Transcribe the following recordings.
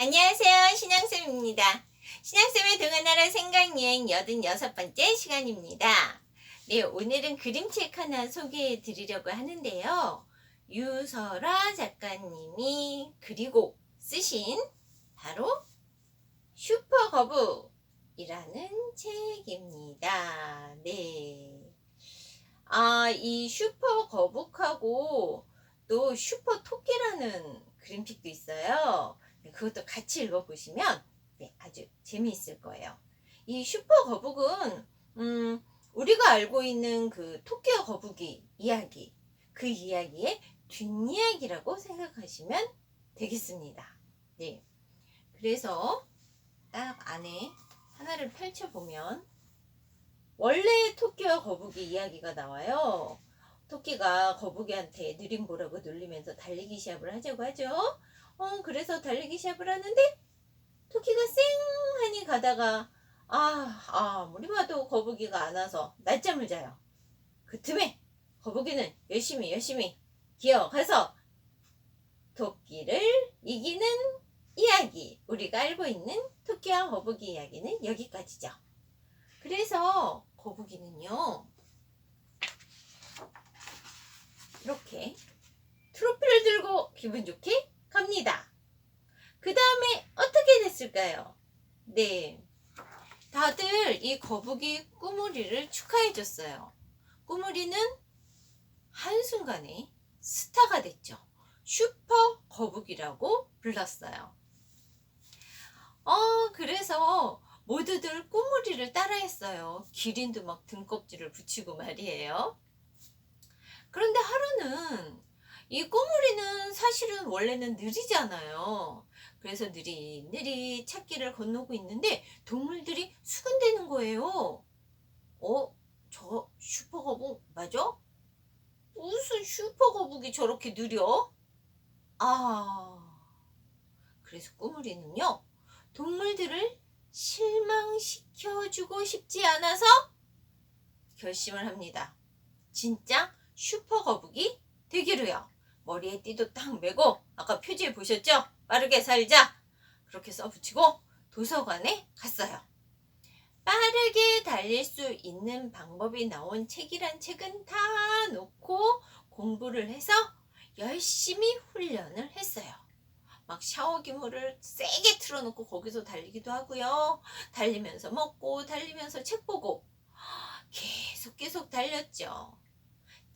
안녕하세요. 신양쌤입니다. 신양쌤의 동안나라 생각여행 86번째 시간입니다. 네, 오늘은 그림책 하나 소개해 드리려고 하는데요. 유설아 작가님이 그리고 쓰신 바로 슈퍼거북이라는 책입니다. 네. 아, 이 슈퍼거북하고 또 슈퍼토끼라는 그림책도 있어요. 네, 그것도 같이 읽어보시면 네, 아주 재미있을 거예요. 이 슈퍼 거북은 음, 우리가 알고 있는 그 토끼와 거북이 이야기, 그 이야기의 뒷이야기라고 생각하시면 되겠습니다. 네. 그래서 딱 안에 하나를 펼쳐보면 원래 토끼와 거북이 이야기가 나와요. 토끼가 거북이한테 느림 보라고 놀리면서 달리기 시합을 하자고 하죠. 어, 그래서 달리기 시합을 하는데 토끼가 쌩하니 가다가 아, 아무리 봐도 거북이가 안 와서 낮잠을 자요. 그 틈에 거북이는 열심히 열심히 기어가서 토끼를 이기는 이야기. 우리가 알고 있는 토끼와 거북이 이야기는 여기까지죠. 그래서 거북이는요. 이렇게 트로피를 들고 기분 좋게 갑니다. 그 다음에 어떻게 됐을까요? 네. 다들 이 거북이 꾸물이를 축하해줬어요. 꾸물이는 한순간에 스타가 됐죠. 슈퍼 거북이라고 불렀어요. 어, 그래서 모두들 꾸물이를 따라했어요. 기린도 막 등껍질을 붙이고 말이에요. 그런데 하루는 이 꼬물이는 사실은 원래는 느리잖아요. 그래서 느릿느릿 찾기를 건너고 있는데 동물들이 수근대는 거예요. 어? 저 슈퍼거북 맞아? 무슨 슈퍼거북이 저렇게 느려? 아, 그래서 꾸물이는요, 동물들을 실망시켜주고 싶지 않아서 결심을 합니다. 진짜 슈퍼거북이 되기로요. 머리에 띠도 딱 메고 아까 표지에 보셨죠? 빠르게 살자. 그렇게 써붙이고 도서관에 갔어요. 빠르게 달릴 수 있는 방법이 나온 책이란 책은 다 놓고 공부를 해서 열심히 훈련을 했어요. 막 샤워기 물을 세게 틀어놓고 거기서 달리기도 하고요. 달리면서 먹고 달리면서 책 보고 계속 계속 달렸죠.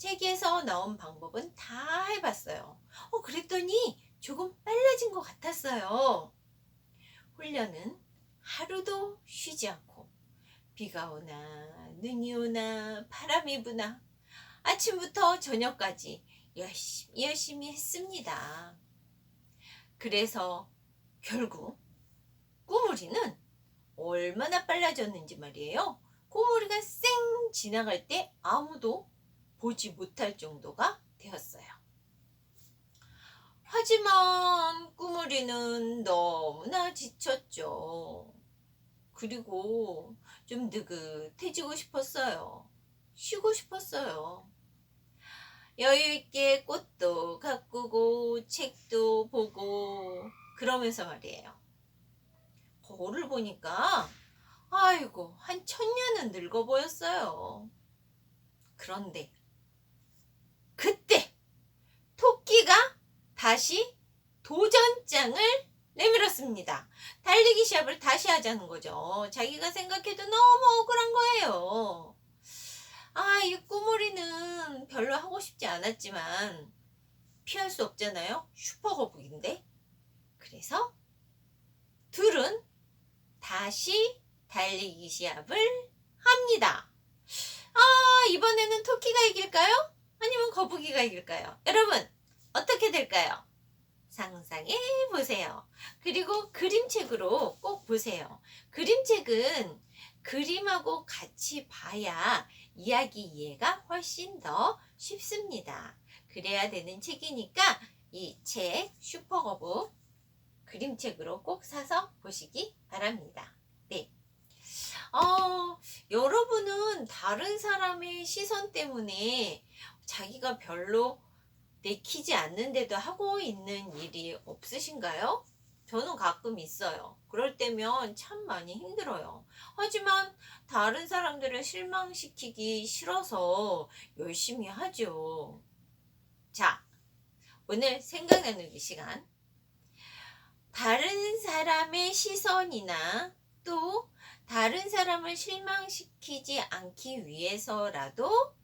책에서 나온 방법은 다 해봤어요. 어, 그랬더니 조금 빨라진 것 같았어요. 훈련은 하루도 쉬지 않고 비가 오나 눈이 오나 바람이 부나 아침부터 저녁까지 열심히 열심히 했습니다. 그래서 결국 꾸물이는 얼마나 빨라졌는지 말이에요. 꾸물이가 쌩 지나갈 때 아무도 보지 못할 정도가 되었어요. 하지만 꾸물이는 너무나 지쳤죠. 그리고 좀 느긋해지고 싶었어요. 쉬고 싶었어요. 여유있게 꽃도 가꾸고 책도 보고 그러면서 말이에요. 거울을 보니까 아이고 한 천년은 늙어 보였어요. 그런데 그때 토끼가 다시 도전장을 내밀었습니다. 달리기 시합을 다시 하자는 거죠. 자기가 생각해도 너무 억울한 거예요. 아, 이 꾸물이는 별로 하고 싶지 않았지만 피할 수 없잖아요. 슈퍼거북인데. 그래서 둘은 다시 달리기 시합을 합니다. 아, 이번에는 토끼가 이길까요? 아니면 거북이가 이길까요? 여러분, 어떻게 될까요? 상상해 보세요. 그리고 그림책으로 꼭 보세요. 그림책은 그림하고 같이 봐야 이야기 이해가 훨씬 더 쉽습니다. 그래야 되는 책이니까 이 책 슈퍼거북 그림책으로 꼭 사서 보시기 바랍니다. 네. 어, 여러분은 다른 사람의 시선 때문에 자기가 별로 내키지 않는데도 하고 있는 일이 없으신가요? 저는 가끔 있어요. 그럴 때면 참 많이 힘들어요. 하지만 다른 사람들을 실망시키기 싫어서 열심히 하죠. 자, 오늘 생각 나누기 시간. 다른 사람의 시선이나 또 다른 사람을 실망시키지 않기 위해서라도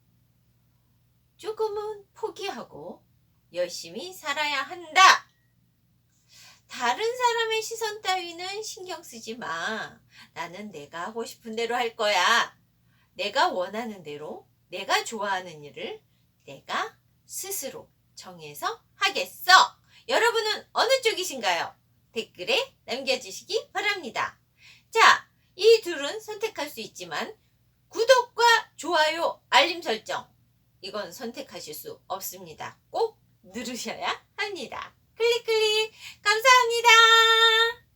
조금은 포기하고 열심히 살아야 한다. 다른 사람의 시선 따위는 신경 쓰지 마. 나는 내가 하고 싶은 대로 할 거야. 내가 원하는 대로, 내가 좋아하는 일을 내가 스스로 정해서 하겠어. 여러분은 어느 쪽이신가요? 댓글에 남겨주시기 바랍니다. 자, 이 둘은 선택할 수 있지만 구독과 좋아요, 알림 설정 이건 선택하실 수 없습니다. 꼭 누르셔야 합니다. 클릭 클릭 감사합니다.